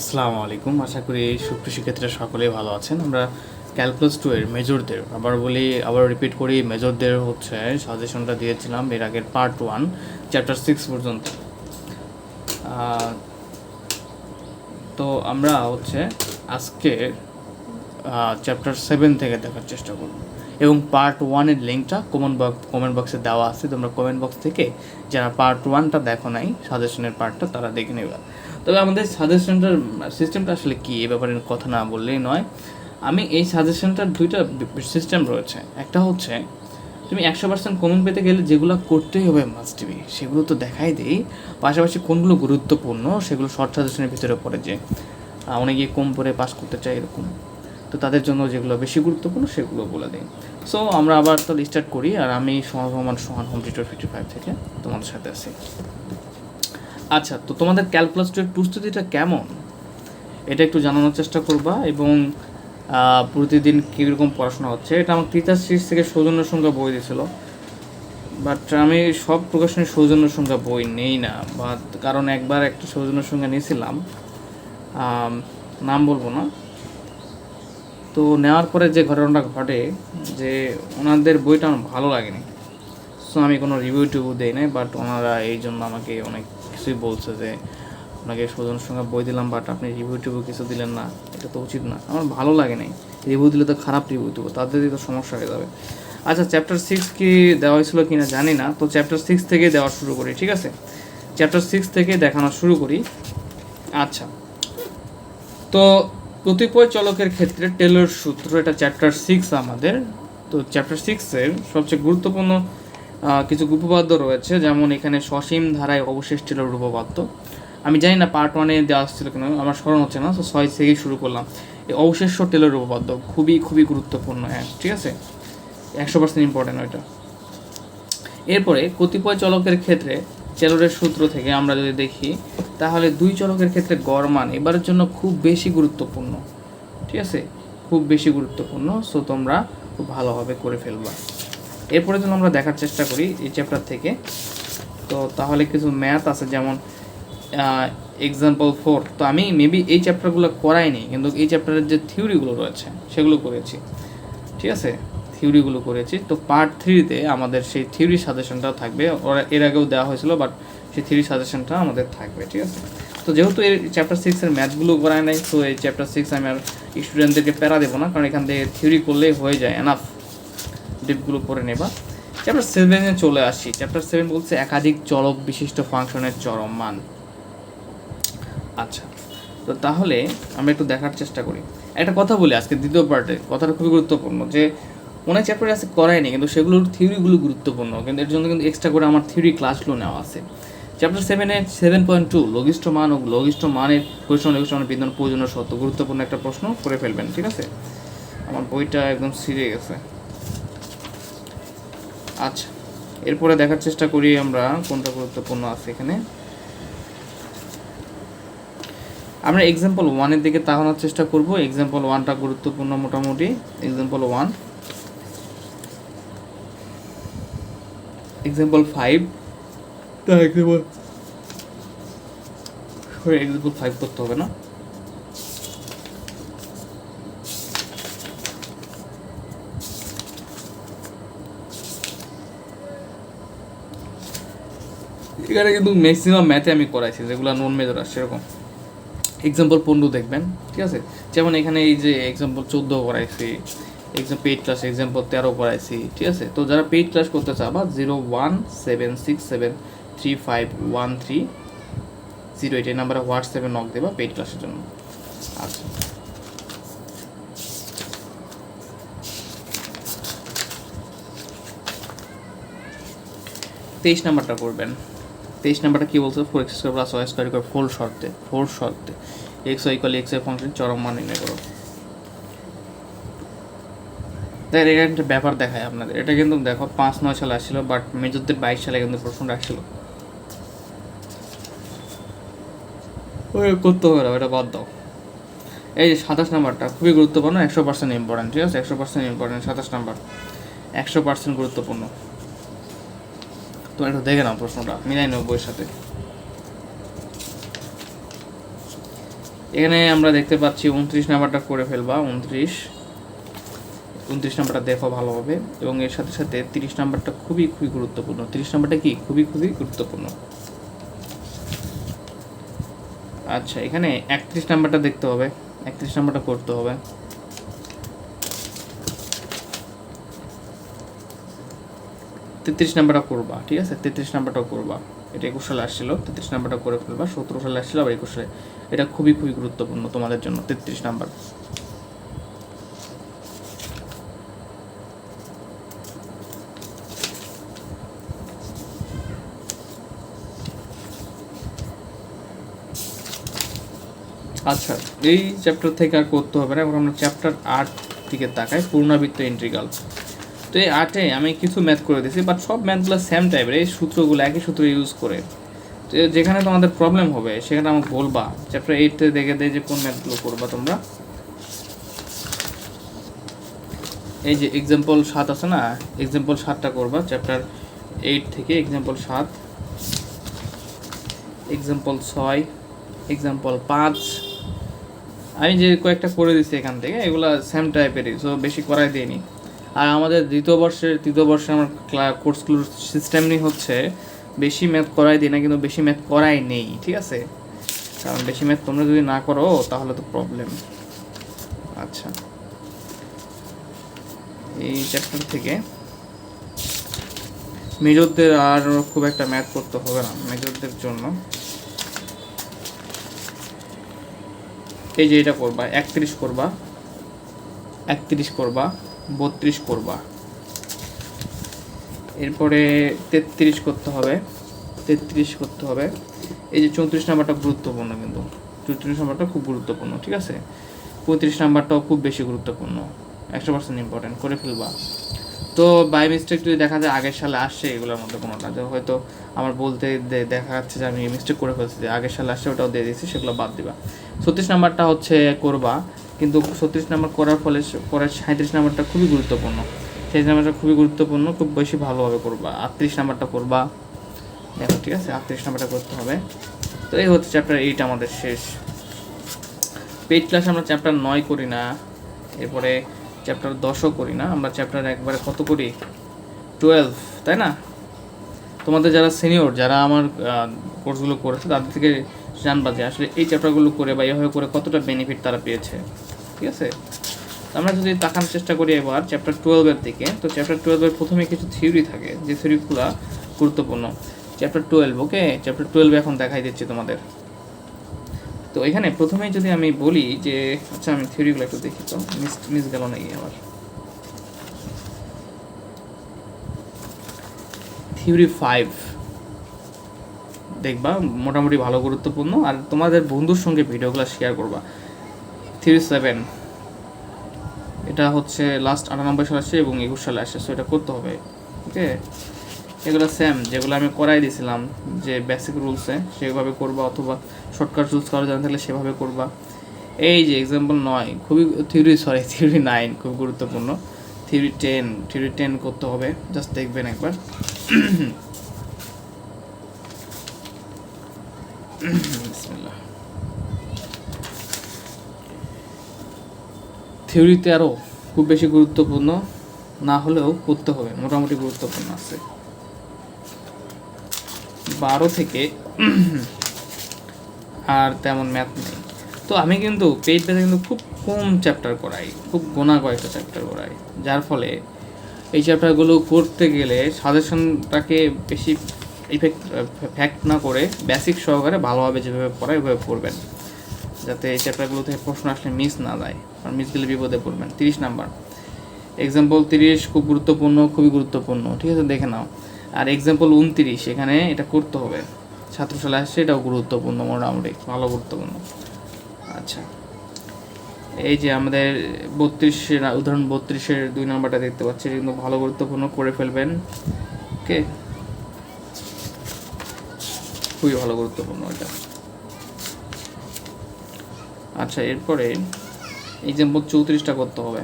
আসসালামু আলাইকুম। আশা করি সুপ্রিয় শিক্ষার্থীরা সকলেই ভালো আছেন। আমরা ক্যালকুলাস টু এর মেজরদের আবার বলি, আবার রিপিট করি মেজরদের হচ্ছে সাজেশনটা দিয়েছিলাম এর আগের পার্ট ওয়ান চ্যাপ্টার সিক্স পর্যন্ত। তো আমরা হচ্ছে আজকে চ্যাপ্টার সেভেন থেকে দেখার চেষ্টা করব। এবং পার্ট ওয়ানের লিঙ্কটা কমেন্ট বক্স কমেন্ট বক্সে দেওয়া আছে। তোমরা কমেন্ট বক্স থেকে যারা পার্ট ওয়ানটা দেখো নাই সাজেশনের পার্টটা তারা দেখে নেবে। তবে আমাদের সাজেশনটার সিস্টেমটা আসলে কী? এ ব্যাপারে কথা না বললেই নয়। আমি এই সাজেশনটার দুইটা সিস্টেম রয়েছে। একটা হচ্ছে, তুমি একশো পার্সেন্ট কমন পেতে গেলে যেগুলো করতেই হবে মাস্ট বি সেগুলো তো দেখাই দিই। পাশাপাশি কোনগুলো গুরুত্বপূর্ণ, সেগুলো শর্ট সাজেশনের ভিতরে পড়ে যে অনেকে কম পড়ে পাস করতে চায় এরকম। তো তাদের জন্য যেগুলো বেশি গুরুত্বপূর্ণ, সেগুলো বলে দিই। সো আমরা আবার তাহলে স্টার্ট করি, আর আমি সহমান Sohan home tutor fifty five থেকে তোমাদের সাথে আছি। আচ্ছা তো তোমাদের ক্যালকুলাস টু এর প্রস্তুতিটা কেমন? এটা একটু জানানোর চেষ্টা করবা এবং প্রতিদিন কীরকম পড়াশোনা হচ্ছে? এটা আমার টিচার সিরিজ থেকে সৌজন্য সংখ্যা বই দিয়েছিল। বাট আমি সব প্রকাশনের সৌজন্য সংখ্যা বই নেই না বা কারণ একবার একটা সৌজন্য সংখ্যা নিয়েছিলাম নাম বলব না। তো নেওয়ার পরে যে ঘটনাটা ঘটে, যে ওনাদের বইটা আমার ভালো লাগেনি। সো আমি কোনো রিভিউ টিভিউ দিই নাই বাট ওনারা এই জন্য আমাকে অনেক কিছুই বলছে যে, আপনাকে স্বজনের সঙ্গে বই দিলাম বাট আপনি রিভিউ টিভিউ কিছু দিলেন না। এটা তো উচিত না। আমার ভালো লাগে নাই। রিভিউ দিলে তো খারাপ রিভিউ দেবো, তাদেরই তো সমস্যা হয়ে যাবে। আচ্ছা চ্যাপ্টার সিক্স কি দেওয়া হয়েছিল কি না জানি না, তো চ্যাপ্টার সিক্স থেকে দেওয়া শুরু করি, ঠিক আছে? চ্যাপ্টার সিক্স থেকে দেখানো শুরু করি। আচ্ছা তো কতিপয় চলকের ক্ষেত্রে টেলর সূত্র, এটা চ্যাপ্টার সিক্স আমাদের। তো চ্যাপ্টার সিক্সের সবচেয়ে গুরুত্বপূর্ণ কিছু উপপাদ্য রয়েছে, যেমন এখানে সসীম ধারায় অবশেষ টেলর উপপাদ্য আমি জানি না পার্ট ওয়ানে দেওয়া আসছিল কেন, আমার স্মরণ হচ্ছে না তো ছয় থেকেই শুরু করলাম। এই অবশেষ্য টেলর উপপাদ্য খুবই খুবই গুরুত্বপূর্ণ হ্যাঁ ঠিক আছে? একশো পার্সেন্ট ইম্পর্টেন্ট ওইটা। এরপরে কতিপয় চলকের ক্ষেত্রে টেলরের সূত্র থেকে আমরা যদি দেখি, তাহলে দুই চলকের ক্ষেত্রে গড় মান এবারের জন্য খুব বেশি গুরুত্বপূর্ণ, ঠিক আছে? খুব বেশি গুরুত্বপূর্ণ সো তোমরা খুব ভালোভাবে করে ফেলবা। এরপরে যদি আমরা দেখার চেষ্টা করি এই চ্যাপ্টার থেকে। তো তাহলে কিছু ম্যাথ আছে, যেমন এক্সাম্পল ফোর তো আমি মেবি এই চ্যাপ্টারগুলো করাইনি, কিন্তু এই চ্যাপ্টারের যে থিওরিগুলো রয়েছে, সেগুলো করেছি। ঠিক আছে? থিওরিগুলো করেছি। তো পার্ট থ্রিতে আমাদের সেই থিওরি সাজেশনটাও থাকবে। ওরা এর আগেও দেওয়া হয়েছিল বাট সেই থিওরি সাজেশনটা আমাদের থাকবে, ঠিক আছে? তো যেহেতু এই চ্যাপ্টার সিক্সের ম্যাথগুলো করায় নাই, তো এই চ্যাপ্টার সিক্স আমি আর স্টুডেন্টদেরকে প্যারা দেবো না, কারণ এখান থেকে থিওরি করলেই হয়ে যায় এনাফ ডিপগুলো পড়ে নেবা। চ্যাপ্টার সেভেনে চলে আসি। চ্যাপ্টার সেভেন বলছে একাধিক চলক বিশিষ্ট ফাংশনের চরম মান। আচ্ছা তো তাহলে আমরা একটু দেখার চেষ্টা করি। একটা কথা বলি আজকে, দ্বিতীয় পার্টে। কথাটা খুবই গুরুত্বপূর্ণ যে অনেক চ্যাপ্টার আছে করায়নি, কিন্তু সেগুলোর থিওরিগুলো গুরুত্বপূর্ণ। কিন্তু এর জন্য কিন্তু এক্সট্রা করে আমার থিওরি ক্লাসগুলো নেওয়া আছে। চ্যাপ্টার সেভেনে সেভেন পয়েন্ট টু লঘিষ্ঠ মান ও লঘিষ্ঠ মানের পরিশ্রম লঘিষ্ঠ মানের বিদ্যমান প্রয়োজনীয় সত্য গুরুত্বপূর্ণ একটা প্রশ্ন করে ফেলবেন, ঠিক আছে? আমার বইটা একদম ছিঁড়ে গেছে। আচ্ছা এরপরে দেখার চেষ্টা করি আমরা কোনটা গুরুত্বপূর্ণ আছে এখানে। আমরা এক্সাম্পল ওয়ানের দিকে তাকানোর চেষ্টা করব। এক্সাম্পল ওয়ানটা গুরুত্বপূর্ণ মোটামুটি। Example one example five example example five করতে হবে না? এখানে কিন্তু ম্যাক্সিমাম ম্যাথে আমি করাইছি, যেগুলো নন মেজর আসছে এরকম এক্সাম্পল পনেরো দেখবেন, ঠিক আছে? যেমন এখানে এই যে এক্সাম্পল চোদ্দ করাইছি এক্সাম পেইড ক্লাস এক্সাম্পল তেরো করাইছি, ঠিক আছে? তো যারা পেইড ক্লাস করতে চাবা zero one seven six seven three five one three zero eight এই নাম্বারে হোয়াটসঅ্যাপে নক দেবা পেইড ক্লাসের জন্য। আচ্ছা। তেইশ নাম্বারটা করবেন। তেইশ নাম্বারটা কি বলছে? Four x square plus y square equal four শর্তে ফোর শর্তে। এক্স ওয়াই ইকুয়াল এক্সের ফাংশন চরম মান নির্ণয় করো। দেখ এটা একটা ব্যাপার দেখায় আপনাদের। এটা কিন্তু দেখো, পাঁচ নয় সালে আসছিল বাট মেজরদের বাইশ সালে কিন্তু প্রশ্নটা আসছিল ওই করতে হবে না, এটা বাদ দাও। এই যে সাতাশ নাম্বারটা, খুবই গুরুত্বপূর্ণ, একশো পার্সেন্ট ইম্পর্টেন্ট ঠিক আছে? একশো পার্সেন্ট ইম্পর্টেন্ট সাতাশ নাম্বার। একশো পার্সেন্ট গুরুত্বপূর্ণ। তো একটু দেখে নাও প্রশ্নটা, মিলাই নেব বইয়ের সাথে। এখানে আমরা দেখতে পাচ্ছি উনত্রিশ নাম্বারটা করে ফেলবা, উনত্রিশ। উনত্রিশ নাম্বারটা দেখো ভালোভাবে, এবং এর সাথে সাথে তিরিশ নাম্বারটা খুবই খুবই গুরুত্বপূর্ণ। তিরিশ নাম্বারটা কি? খুবই খুবই গুরুত্বপূর্ণ। আচ্ছা এখানে একত্রিশ নাম্বারটা দেখতে হবে, একত্রিশ নাম্বারটা করতে হবে। তেত্রিশ নাম্বারটা করবা, ঠিক আছে? তেত্রিশ নাম্বারটাও করবা। এটা একুশ সালে আসছিল, তেত্রিশ নাম্বারটা করে ফেলবা, সতেরো সালে আসছিল, আবার একুশ সালে। এটা খুবই খুবই গুরুত্বপূর্ণ তোমাদের জন্য, তেত্রিশ নাম্বার। আচ্ছা এই চ্যাপ্টার থেকে আর করতে হবে না এখন আমরা চ্যাপ্টার আট দিকে তাকাই, পূর্ণাবৃত্ত ইন্ট্রিগাল তো এই আটে আমি কিছু ম্যাথ করে দিয়েছি বাট সব ম্যাথগুলো সেম টাইপের এই সূত্রগুলো একই সূত্র ইউজ করে। তো যেখানে তোমাদের প্রবলেম হবে, সেখানে আমাকে বলবা চ্যাপ্টার এইটতে দেখে দেয় যে কোন ম্যাথগুলো করবা তোমরা। এই যে এক্সাম্পল সাত আছে না এক্সাম্পল সাতটা করবা চ্যাপ্টার এইট থেকে এক্সাম্পল সাত এক্সাম্পল ছয় এক্সাম্পল পাঁচ। আমি যে কয়েকটা করে দিচ্ছি এখান থেকে, এগুলো সেম টাইপেরই সো বেশি করাই দিইনি। আর আমাদের দ্বিতীয় বর্ষের, তৃতীয় বর্ষে আমার কোর্সগুলোর সিস্টেমই হচ্ছে বেশি ম্যাথ করাই দিই না, কিন্তু বেশি ম্যাথ করাই নেই, ঠিক আছে? কারণ বেশি ম্যাথ তোমরা যদি না করো, তাহলে তো প্রবলেম আচ্ছা। এই চ্যাপ্টার থেকে মেজরদের আর খুব একটা ম্যাথ করতে হবে না, মেজরদের জন্য। এই যে এটা করবা, একত্রিশ করবা একত্রিশ করবা। বত্রিশ করবা। এরপরে তেত্রিশ করতে হবে। তেত্রিশ করতে হবে। এই যে চৌত্রিশ নাম্বারটা গুরুত্বপূর্ণ কিন্তু। চৌত্রিশ নাম্বারটা খুব গুরুত্বপূর্ণ, ঠিক আছে? পঁয়ত্রিশ নাম্বারটাও খুব বেশি গুরুত্বপূর্ণ। একশো পার্সেন্ট ইম্পর্টেন্ট করে ফেলবা। তো বাই মিস্টেক যদি দেখা যায় আগের সালে আসছে, এগুলোর মধ্যে কোনোটা? যে হয়তো আমার বলতে দেখা যাচ্ছে যে আমি মিস্টেক করে ফেলছি, যে আগের সালে আসছে ওটাও দিয়ে দিয়েছি, সেগুলো বাদ দিবা। ছত্রিশ নাম্বারটা হচ্ছে করবা। কিন্তু ছত্রিশ নাম্বার করার ফলে পরের সাঁত্রিশ নাম্বারটা খুবই গুরুত্বপূর্ণ। সেই নাম্বারটা খুবই গুরুত্বপূর্ণ, খুব বেশি ভালোভাবে করবা। আটত্রিশ নাম্বারটা করবা। দেখো, ঠিক আছে? আটত্রিশ নাম্বারটা করতে হবে। তো এই হচ্ছে চ্যাপ্টার এইট আমাদের শেষ। পেইড ক্লাস আমরা চ্যাপ্টার নয় করি না। এরপরে চ্যাপ্টার দশও করি না। আমরা চ্যাপ্টার একবারে কত করি? টুয়েলভ তাই না? তোমাদের যারা সিনিয়র যারা আমার কোর্সগুলো করেছে, তাদের থেকে জানবা যে আসলে এই চ্যাপ্টারগুলো করে বা এভাবে করে কতটা বেনিফিট তারা পেয়েছে, ঠিক আছে? আমরা যদি তাকানোর চেষ্টা করি এবার চ্যাপ্টার টুয়েলভের দিকে, তো চ্যাপ্টার টুয়েলভের প্রথমে কিছু থিওরি থাকে যে থিওরিগুলো গুরুত্বপূর্ণ। Chapter twelve okay chapter twelve এখন দেখাই দিচ্ছি তোমাদের। তো এখানে প্রথমেই যদি আমি বলি যে আচ্ছা আমি থিওরিগুলো একটু দেখি তো মিস মিস গেল নাকি আমার? থিওরি ফাইভ দেখবা, মোটামুটি ভালো গুরুত্বপূর্ণ। আর তোমাদের বন্ধুর সঙ্গে ভিডিওগুলো শেয়ার করবা। থ্রি সেভেন এটা হচ্ছে লাস্ট আটানব্বই সালে আসছে এবং একুশ সালে আসছে সো এটা করতে হবে। ওকে এগুলো সেম যেগুলো আমি করাই দিয়েছিলাম যে বেসিক রুলসে সেভাবে করবা অথবা শর্টকাট রুলস করা জানা থাকলে সেভাবে করবা। এই যে এক্সাম্পল নয়, খুবই থিওরি সরি থিওরি নাইন খুব গুরুত্বপূর্ণ। থিওরি টেন থিওরি টেন করতে হবে জাস্ট দেখবেন একবার। থিওরিতে আরও খুব বেশি গুরুত্বপূর্ণ না হলেও করতে হবে, মোটামুটি গুরুত্বপূর্ণ আছে। বারো থেকে আর তেমন ম্যাথ নেই। তো আমি কিন্তু পেইড ব্যাচে কিন্তু খুব কম চ্যাপ্টার করাই, খুব গোনা কয়েকটা চ্যাপ্টার করাই। যার ফলে এই চ্যাপ্টারগুলো করতে গেলে সাজেশনটাকে বেশি ইফেক্ট ফ্যাক্ট না করে বেসিক সহকারে ভালোভাবে যেভাবে পড়ায় ওইভাবে পড়বেন। যাতে এই চ্যাপ্টারগুলো থেকে প্রশ্ন আসলে মিস না যায়। আর মিস গেলে বিপদে পড়বেন। তিরিশ নাম্বার। এক্সাম্পল তিরিশ খুব গুরুত্বপূর্ণ, খুবই গুরুত্বপূর্ণ। ঠিক আছে, দেখে নাও। আর এক্সাম্পল উনতিরিশ, এখানে এটা করতে হবে। ছাত্র সালে আসছে এটাও গুরুত্বপূর্ণ, মোটামুটি। ভালো গুরুত্বপূর্ণ। আচ্ছা। এই যে আমাদের বত্রিশের উদাহরণ বত্রিশের দুই নাম্বারটা দেখতে পাচ্ছি। কিন্তু ভালো গুরুত্বপূর্ণ, করে ফেলবেন। ওকে? খুবই ভালো গুরুত্বপূর্ণ এটা। আচ্ছা এরপরে এক্সাম্পল চৌত্রিশটা করতে হবে।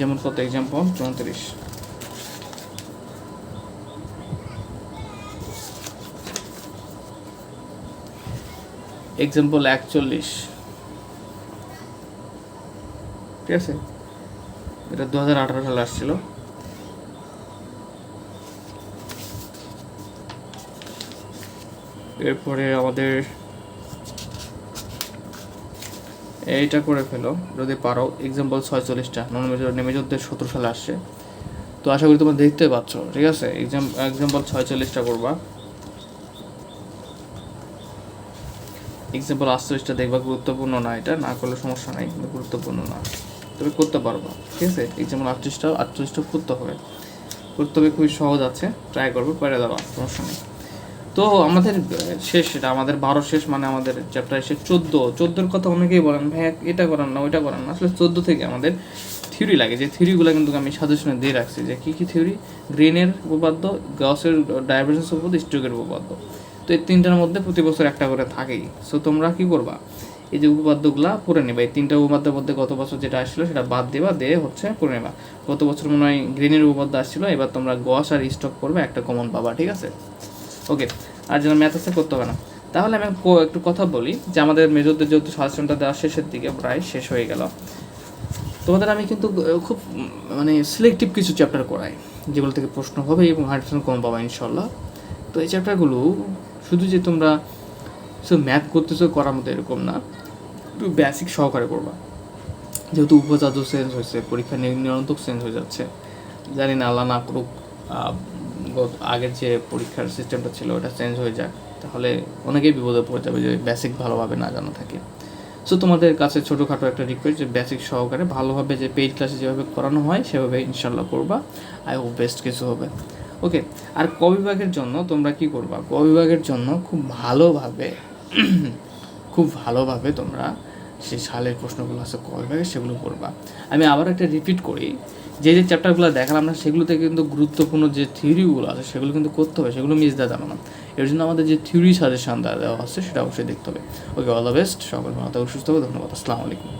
যেমন কত এক্সাম্পল চৌত্রিশ। এক্সাম্পল একচল্লিশ। ঠিক আছে? এটা দু হাজার আঠারো সালে আসছিল। এরপরে আমাদের এইটা করে ফেলো, যদি পারো। এক্সাম্পল ছয়চল্লিশটা নন মেজর মেজরদের সতেরো সালে আসছে। তো আশা করি তোমরা দেখতে পাচ্ছ, ঠিক আছে? এক্সাম এক্সাম্পল ছয়চল্লিশটা করবা। এক্সাম্পল আটচল্লিশটা দেখবা, গুরুত্বপূর্ণ না এটা, না করলে সমস্যা নাই, কিন্তু গুরুত্বপূর্ণ না। তবে করতে পারবা, ঠিক আছে? এক্সাম্পল আটচল্লিশটা আটচল্লিশটা করতে হবে। করতে হবে, খুবই সহজ আছে ট্রাই করব পেরে দেওয়া সমস্যা নেই। তো আমাদের শেষ, এটা আমাদের বারো শেষ মানে আমাদের চ্যাপ্টার শেষ চোদ্দ। চোদ্দোর কথা অনেকেই বলেন, ভাই, এটা করেন না, ওইটা করেন না। আসলে চোদ্দ থেকে আমাদের থিওরি লাগে। যে থিওরিগুলো কিন্তু আমি সাজেশনে দিয়ে রাখছি যে কী কী থিওরি গ্রেনের উপপাদ্য, গাউসের ডায়াবেটিস উপপাদ্য, স্ট্রোকের উপপাদ্য। তো এই তিনটার মধ্যে প্রতি বছর একটা করে থাকেই। সো তোমরা কী করবা? এই যে উপপাদ্যগুলা পড়ে নেবা। এই তিনটা উপপাদ্যের মধ্যে গত বছর যেটা আসছিল, সেটা বাদ দেবা, দিয়ে হচ্ছে পড়ে নেবা। গত বছর মনে হয় গ্রিনের উপপাদ্য আসছিল, এবার তোমরা গস আর স্টক করবে, একটা কমন পাবা, ঠিক আছে? ওকে, আর যেন ম্যাথ আছে করতে হবে না। তাহলে আমি একটু কথা বলি, যে আমাদের মেজরদের যেহেতু সাজেশনটা দেওয়া শেষের দিকে প্রায় শেষ হয়ে গেল। তোমাদের আমি কিন্তু খুব মানে সিলেক্টিভ কিছু চ্যাপ্টার করাই, যেগুলো থেকে প্রশ্ন হবে এবং হান্ড্রেড পার্সেন্ট কম পাবা ইনশাল্লাহ তো এই চ্যাপ্টারগুলো শুধু যে তোমরা, শুধু ম্যাথ করতেছো করার মতো এরকম না, একটু বেসিক সহকারে করবা। যেহেতু উপজাত চেঞ্জ হয়েছে, পরীক্ষা নিরন্তর চেঞ্জ হয়ে যাচ্ছে। জানি না, আল্লাহ না করুক আগের যে পরীক্ষার সিস্টেমটা ছিল ওটা চেঞ্জ হয়ে যাক, তাহলে অনেকেই বিপদে পড়ে যাবে যে বেসিক ভালোভাবে না জানা থাকে। সো তোমাদের কাছে ছোটোখাটো একটা রিকোয়েস্ট যে বেসিক সহকারে ভালোভাবে যে পেইড ক্লাসে যেভাবে করানো হয়, সেভাবে ইনশাল্লাহ করবা। আই হোপ বেস্ট কিছু হবে। ওকে আর ক বিভাগের জন্য তোমরা কি করবা? ক বিভাগের জন্য খুব ভালোভাবে খুব ভালোভাবে তোমরা সেই সালের প্রশ্নগুলো আছে ক বিভাগে সেগুলো করবা। আমি আবার একটা রিপিট করি। যে যে চ্যাপ্টারগুলো দেখালাম না, সেগুলোতে কিন্তু গুরুত্বপূর্ণ যে থিওরিগুলো আছে, সেগুলো কিন্তু করতে হবে, সেগুলো মিস দেওয়া যাবে না। এর জন্য আমাদের যে থিওরি সাজেশন দেওয়া হচ্ছে, সেটা অবশ্যই দেখতে হবে। ওকে অল দ্য বেস্ট সকল ভালো থাকুন, সুস্থ হবে ধন্যবাদ, আসসালামু আলাইকুম।